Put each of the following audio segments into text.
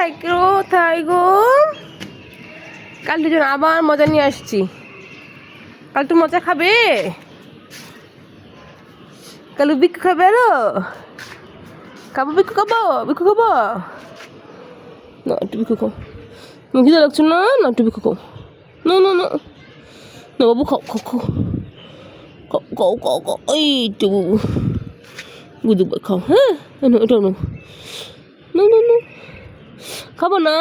থাকো থাই গো। কাল দুজন আবার মজা নিয়ে আসছি। কাল মজা খাবে? কালু বিক্কু খাবে আরও? খাব বিক্কু খাব বিক্কু খাব। না, একটু বিক্কু খাও। মুখে লাগছো, না না, একটু বিক্কু খাও। না না না। না, বাবু, খাও খাও খাও। খাও খাও খাও খাও। এই তো, বাবু। গুদু খাও হ্যাঁ? এটা না না না। খাব না,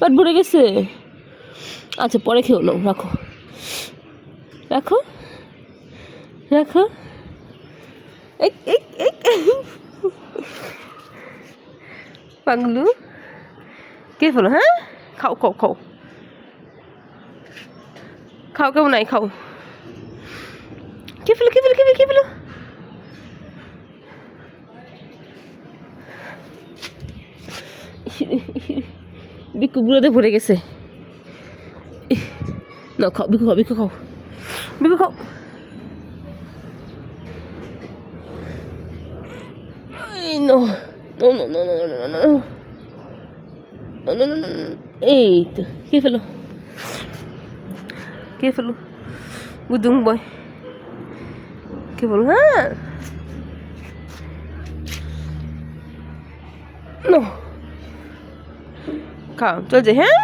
পেট ভরে গেছে। আচ্ছা পরে খেও নাও, রাখো। রাখো। রাখো। পাগলু। কে ফেলো হ্যাঁ? খাও খাও খাও। খাও কেমন নাই খাও। কে ফেলো কে ফেলো কে ফেলো কে ফেলো বিকু গুলোতে ভরে গেছে না খাও বিকু খাও বিকু খাও বিকু খাও এই তো কে ফেলো কে ফেলো বুদুং বয় কে বলো হ্যাঁ নো খাও চল যাই হ্যাঁ?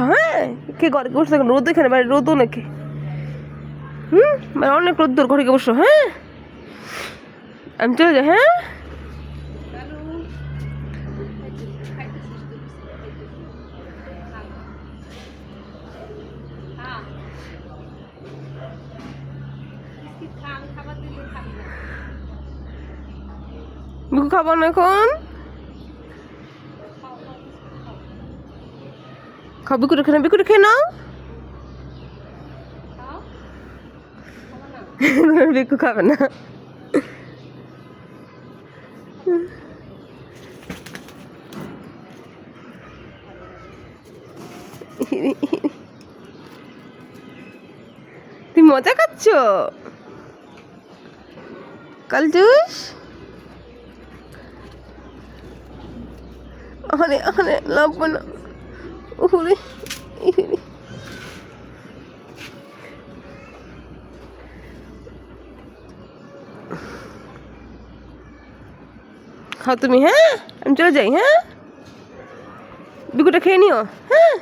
হ্যাঁ? কে ঘরে বসে থাকুন রোদ এখানে, বাইরে রোদও নাকি? হুম? মানে অনেক রোদ্দুর ঘরে গিয়ে বসো হ্যাঁ? আমি চলে যাই হ্যাঁ? খাব না এখন? খাও বিকুটা খেয়ে নাও বিকুটা খেয়ে নাও বিকু খাবে না তুই মজা খাচ্ছ কাল জুস ওখানে ওখানে লাগবে না উহুরে খাও তুমি হ্যাঁ? আমি চলে যাই হ্যাঁ? বিকুটা খেয়ে নিও হ্যাঁ?